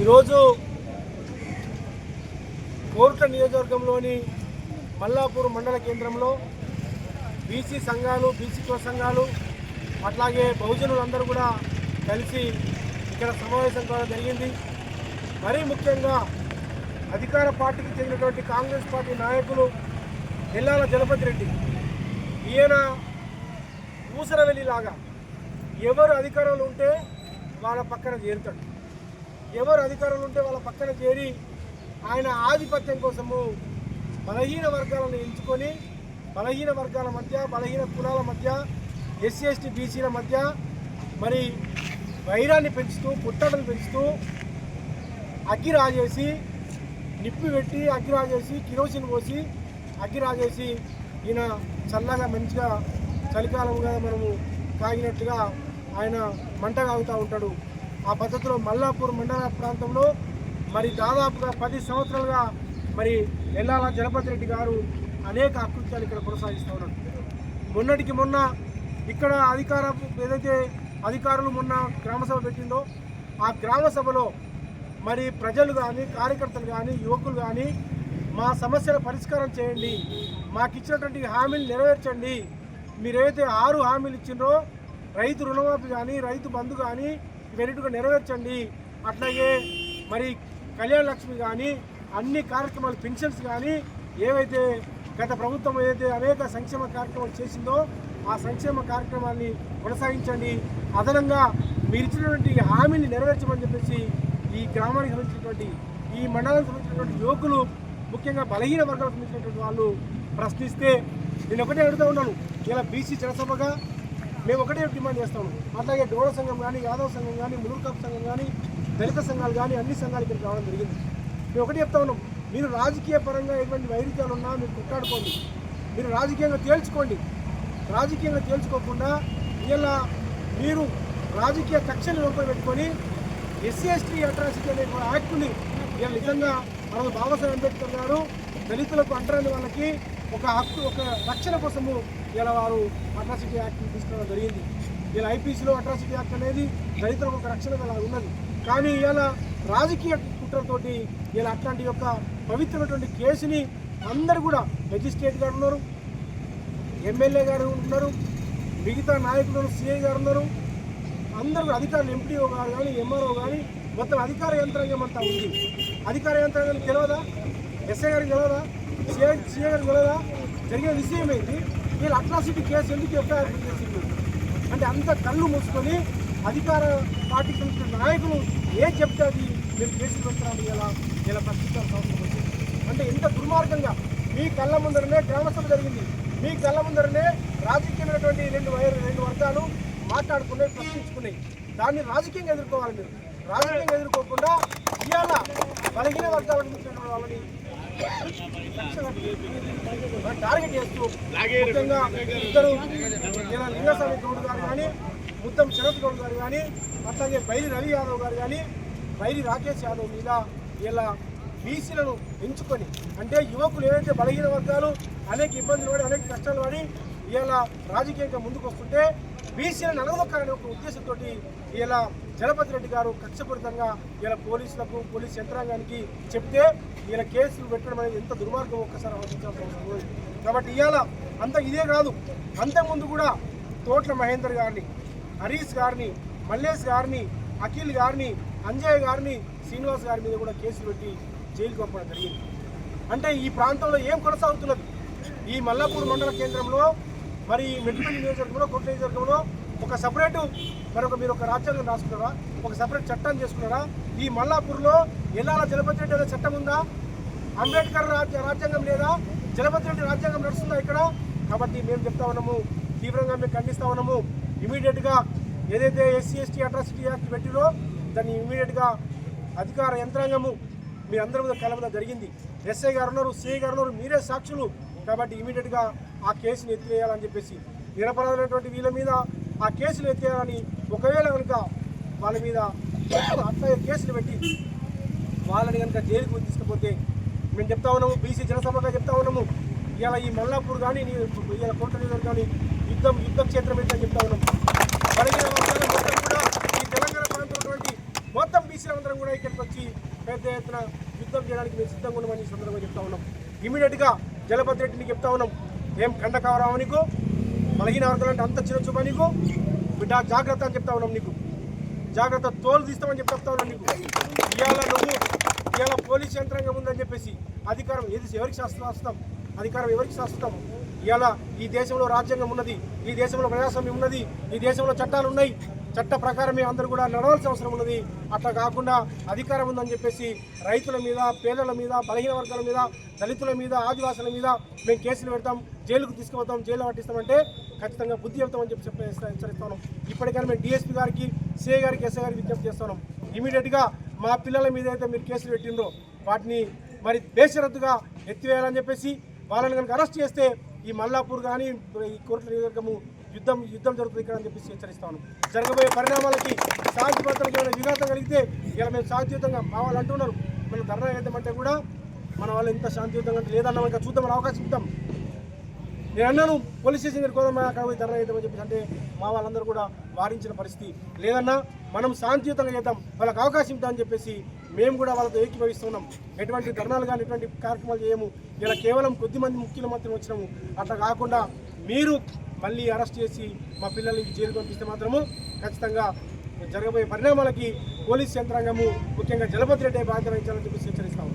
ఈరోజు కోరుట్ల నియోజకవర్గంలోని మల్లాపూర్ మండల కేంద్రంలో బీసీ సంఘాలు బీసీ కుల సంఘాలు అట్లాగే బహుజనులందరూ కూడా కలిసి ఇక్కడ సమావేశం కావడం జరిగింది. మరీ ముఖ్యంగా అధికార పార్టీకి చెందినటువంటి కాంగ్రెస్ పార్టీ నాయకులు ఎల్లాల జలపతి రెడ్డి. ఈయన ఊసరవెల్లిలాగా ఎవరు అధికారంలో ఉంటే వాళ్ళ పక్కన చేరుతాడు. ఎవరు అధికారంలో ఉంటే వాళ్ళ పక్కన చేరి ఆయన ఆధిపత్యం కోసము బలహీన వర్గాలను ఎంచుకొని బలహీన వర్గాల మధ్య బలహీన కులాల మధ్య ఎస్సీ ఎస్టీ బీసీల మధ్య మరి వైరాన్ని పెంచుతూ పుట్టడలు పెంచుతూ అగ్గి రాజేసి నిప్పి పెట్టి అగ్గి రాజేసి కిరోసిన్ పోసి అగ్గి రాజేసి ఈయన చల్లగా మంచిగా చలికాలంగా మనము కాగినట్లుగా ఆయన మంట కాగుతూ ఉంటాడు. ఆ పద్ధతిలో మల్లాపూర్ మండల ప్రాంతంలో మరి దాదాపుగా పది సంవత్సరాలుగా మరి ఎల్లాల జలపతి రెడ్డి గారు అనేక అకృత్యాలు ఇక్కడ కొనసాగిస్తూ ఉన్నారు. మొన్నటికి మొన్న ఇక్కడ అధికార ఏదైతే అధికారులు మొన్న గ్రామసభ పెట్టిందో ఆ గ్రామసభలో మరి ప్రజలు కానీ కార్యకర్తలు కానీ యువకులు కానీ మా సమస్యల పరిష్కారం చేయండి మాకు ఇచ్చినటువంటి హామీలు నెరవేర్చండి మీరైతే ఆరు హామీలు ఇచ్చినో రైతు రుణమాఫీ కానీ రైతు బంధు కానీ ఇవన్నిటిగా నెరవేర్చండి. అట్లాగే మరి కళ్యాణ లక్ష్మి కానీ అన్ని కార్యక్రమాలు పెన్షన్స్ కానీ ఏవైతే గత ప్రభుత్వం ఏదైతే అనేక సంక్షేమ కార్యక్రమాలు చేసిందో ఆ సంక్షేమ కార్యక్రమాన్ని కొనసాగించండి. అదనంగా మీరు ఇచ్చినటువంటి హామీని నెరవేర్చమని చెప్పేసి ఈ గ్రామానికి సంబంధించినటువంటి ఈ మండలానికి సంబంధించినటువంటి యువకులు ముఖ్యంగా బలహీన వర్గాలకు సంబంధించినటువంటి వాళ్ళు ప్రశ్నిస్తే నేను ఒకటే అడుగుతూ ఉన్నాను. ఇలా బీసీ జనసభగా మేము ఒకటే డిమాండ్ చేస్తాము అట్లాగే డోడ సంఘం కానీ యాదవ్ సంఘం కానీ మునుర్కాపు సంఘం కానీ దళిత సంఘాలు కానీ అన్ని సంఘాలు ఇక్కడికి రావడం జరిగింది. మేము ఒకటే చెప్తా ఉన్నాం. మీరు రాజకీయ పరంగా ఎటువంటి వైరుధ్యాలు ఉన్నా మీరు కొట్టాడుకోండి మీరు రాజకీయంగా తేల్చుకోండి. రాజకీయంగా తేల్చుకోకుండా ఇలా మీరు రాజకీయ కక్షలు లోపల పెట్టుకొని ఎస్సీ ఎస్టీ అట్రాసిటీ అనే యాక్ట్ని ఇలా నిజంగా మనం బాబాసాహెబ్ అంబేద్కర్ గారు దళితులకు అంటరాని వాళ్ళకి ఒక హక్కు ఒక రక్షణ కోసము ఇలా వారు అట్రాసిటీ యాక్ట్ తీసుకురావడం జరిగింది. ఇలా ఐపీసీలో అట్రాసిటీ యాక్ట్ అనేది దళితులకు ఒక రక్షణ అలా ఉన్నది. కానీ ఇలా రాజకీయ కుట్రతోటి ఇలా అట్లాంటి యొక్క పవిత్రమైనటువంటి కేసుని అందరు కూడా మెజిస్ట్రేట్ గారు ఉన్నారు ఎమ్మెల్యే గారు ఉన్నారు మిగతా నాయకులు సిఐ గారు ఉన్నారు. అందరూ అధికారులు ఎంపీఓ గారు కానీ ఎంఆర్ఓ కానీ మొత్తం అధికార యంత్రాంగం అంతా ఉంది. అధికార యంత్రాంగం తెలియదా ఎస్ఐ గారికి తెలియదా సిఐ సిఐ గారికి జరిగిన విషయం ఏంటి? వీళ్ళు అట్రాసిటీ కేసు ఎందుకు ఎఫ్ఐఆర్ చేసింది అంటే అంత కళ్ళు మూసుకొని అధికార పార్టీకి సంబంధించిన నాయకులు ఏ చెప్తే అది మీరు కేసులు పెట్టాలి ఇలా ఇలా ప్రశ్నించాల్సిన అవసరం వచ్చింది అంటే ఎంత దుర్మార్గంగా మీ కళ్ళ ముందరనే గ్రామసభ జరిగింది. మీ కళ్ళ ముందరనే రాజకీయమైనటువంటి రెండు వై- రెండు వర్గాలు మాట్లాడుకున్నాయి ప్రశ్నించుకున్నాయి. దాన్ని రాజకీయంగా ఎదుర్కోవాలి మీరు. రాజకీయంగా ఎదుర్కోకుండా ఇవాళ బలహీన వర్గాలకు వాళ్ళని టార్గెట్ చేస్తూ ముఖ్యంగా ఇద్దరు ఇలా లింగస్వామి గౌడ్ గారు కానీ ముత్తం శరత్ గౌడ్ గారు కానీ అట్లాగే బైరి రవి యాదవ్ గారు కానీ బైరి రాకేష్ యాదవ్ మీద ఇలా బీసీలను ఎంచుకొని అంటే యువకులు ఏవైతే బలహీన వర్గాలు అనేక ఇబ్బందులు పడి అనేక కష్టాలు పడి ఇలా రాజకీయంగా ముందుకు వస్తుంటే బీసీలను అనగదొక్కాలనే ఒక ఉద్దేశంతో ఇలా జలపతి రెడ్డి గారు కక్షపూరితంగా ఇలా పోలీసులకు పోలీస్ యంత్రాంగానికి చెప్తే ఇలా కేసులు పెట్టడం అనేది ఎంత దుర్మార్గం ఒక్కసారి ఆలోచించాల్సిన అవసరం కాబట్టి ఇవాళ అంత ఇదే కాదు. అంతకుముందు కూడా తోట్ల మహేందర్ గారిని హరీష్ గారిని మల్లేష్ గారిని అఖిల్ గారిని అంజయ్ గారిని శ్రీనివాస్ గారి మీద కూడా కేసులు పెట్టి జైలుకు పంపడం జరిగింది. అంటే ఈ ప్రాంతంలో ఏం కొనసాగుతున్నది? ఈ మల్లాపూర్ మండల కేంద్రంలో మరి మెట్టిపల్లి నియోజకవర్గంలో కోట్ల నియోజకవర్గంలో ఒక సపరేటు మరొక మీరు ఒక రాజ్యాంగం రాసుకున్నారా? ఒక సపరేట్ చట్టం చేసుకున్నారా? ఈ మల్లాపూర్లో ఎల్లాల జలపతి రెడ్డి అనే చట్టం ఉందా? అంబేద్కర్ రాజ్య రాజ్యాంగం లేదా? జలపతి రెడ్డి రాజ్యాంగం నడుస్తుందా ఇక్కడ? కాబట్టి మేము చెప్తా ఉన్నాము తీవ్రంగా మేము ఖండిస్తా ఉన్నాము. ఇమీడియట్గా ఏదైతే ఎస్సీ ఎస్టీ అట్రాసిటీ యాక్ట్ పెట్టిరో దాన్ని ఇమీడియట్గా అధికార యంత్రాంగము మీ అందరి మీద కలవడం జరిగింది. ఎస్ఐ గారు ఉన్నారు సిఐ గారు ఉన్నారు మీరే సాక్షులు. కాబట్టి ఇమీడియట్గా ఆ కేసుని ఎత్తివేయాలని చెప్పేసి నిరపరాధమైనటువంటి వీళ్ళ మీద ఆ కేసులు ఎత్తేయాలని ఒకవేళ కనుక వాళ్ళ మీద అట్లాగే కేసులు పెట్టి వాళ్ళని కనుక జైలుకు తీసుకుపోతే మేము చెప్తా ఉన్నాము బీసీ జనసభగా చెప్తా ఉన్నాము. ఇలా ఈ మల్లాపూర్ కానీ ఇలా కోట కానీ యుద్ధం యుద్ధ క్షేత్రం ఏంటని చెప్తా ఉన్నాము. బలహీన వర్గాల మొత్తం కూడా కూడా ఇక్కడికి వచ్చి పెద్ద ఎత్తున యుద్ధం చేయడానికి మేము సిద్ధంగా ఉన్నామని ఈ సందర్భంగా చెప్తా ఉన్నాం ఇమీడియట్గా జలపతి రెడ్డిని చెప్తా ఉన్నాం ఏం కండ కావరావు నీకు? బలహీన వర్గాలు అంటే అంత చిన్న చూపా నీకు? బిడ్డ జాగ్రత్త అని చెప్తా ఉన్నాం నీకు. జాగ్రత్త తోలు తీస్తామని చెప్పి చెప్తా ఉన్నాం నీకు. ఇవాళ నువ్వు ఇవాళ పోలీస్ యంత్రాంగం ఉందని చెప్పేసి అధికారం ఏది ఎవరికి శాస్త్రం అధికారం ఎవరికి శాస్త్రం ఇవాళ ఈ దేశంలో రాజ్యాంగం ఉన్నది ఈ దేశంలో ప్రజాస్వామ్యం ఉన్నది ఈ దేశంలో చట్టాలు ఉన్నాయి. చట్ట ప్రకారమే అందరూ కూడా నడవాల్సిన అవసరం ఉన్నది. అట్లా కాకుండా అధికారం ఉందని చెప్పేసి రైతుల మీద పేదల మీద బలహీన వర్గాల మీద దళితుల మీద ఆదివాసుల మీద మేము కేసులు పెడతాం జైలుకు తీసుకుపోతాం జైలు పట్టిస్తామంటే ఖచ్చితంగా బుద్ధి చెప్తామని చెప్పి చెప్పి ఇప్పటికైనా మేము డిఎస్పీ గారికి సిఐ గారికి ఎస్ఐ గారికి విజ్ఞప్తి చేస్తున్నాం ఇమీడియట్గా మా పిల్లల మీద అయితే మీరు కేసులు పెట్టిండ్రో వాటిని మరి బేషరత్తుగా ఎత్తివేయాలని చెప్పేసి వాళ్ళని కనుక అరెస్ట్ చేస్తే ఈ మల్లాపూర్ కానీ ఈ కోర్టుల నియోజకవర్గము యుద్ధం యుద్ధం జరుగుతుంది ఇక్కడ అని చెప్పేసి హెచ్చరిస్తాను జరగబోయే పరిణామాలకి శాంతి భద్రతలకు ఏమైనా విఘాతం కలిగితే ఇలా మేము శాంతియుతంగా మా వాళ్ళు అంటున్నారు మనం ధర్నా చేద్దామంటే కూడా మన వాళ్ళు ఇంత శాంతియుతంగా లేదన్న లేదన్నా ఇంకా చూద్దామని అవకాశం ఇద్దాం. నేను అన్నాను పోలీస్ స్టేషన్ దగ్గరికి పోదాం అక్కడ పోయి ధర్నా చేద్దామని చెప్పేసి అంటే మా వాళ్ళందరూ కూడా వారించిన పరిస్థితి లేదన్నా మనం శాంతియుతంగా చేద్దాం వాళ్ళకి అవకాశం ఇద్దామని చెప్పేసి మేము కూడా వాళ్ళతో ఏకీభవిస్తున్నాం ఎటువంటి ధర్నాలు కానీ ఎటువంటి కార్యక్రమాలు చేయము. ఇలా కేవలం కొద్ది మంది ముఖ్యుల మాత్రం వచ్చినాము. అట్లా కాకుండా మీరు మళ్ళీ అరెస్ట్ చేసి మా పిల్లల్ని జైలు పంపిస్తే మాత్రము ఖచ్చితంగా జరగబోయే పరిణామాలకి పోలీస్ యంత్రాంగము ముఖ్యంగా జలపతి రెడ్డి బాధ్యత వహించాలని చెప్పి హెచ్చరిస్తాము.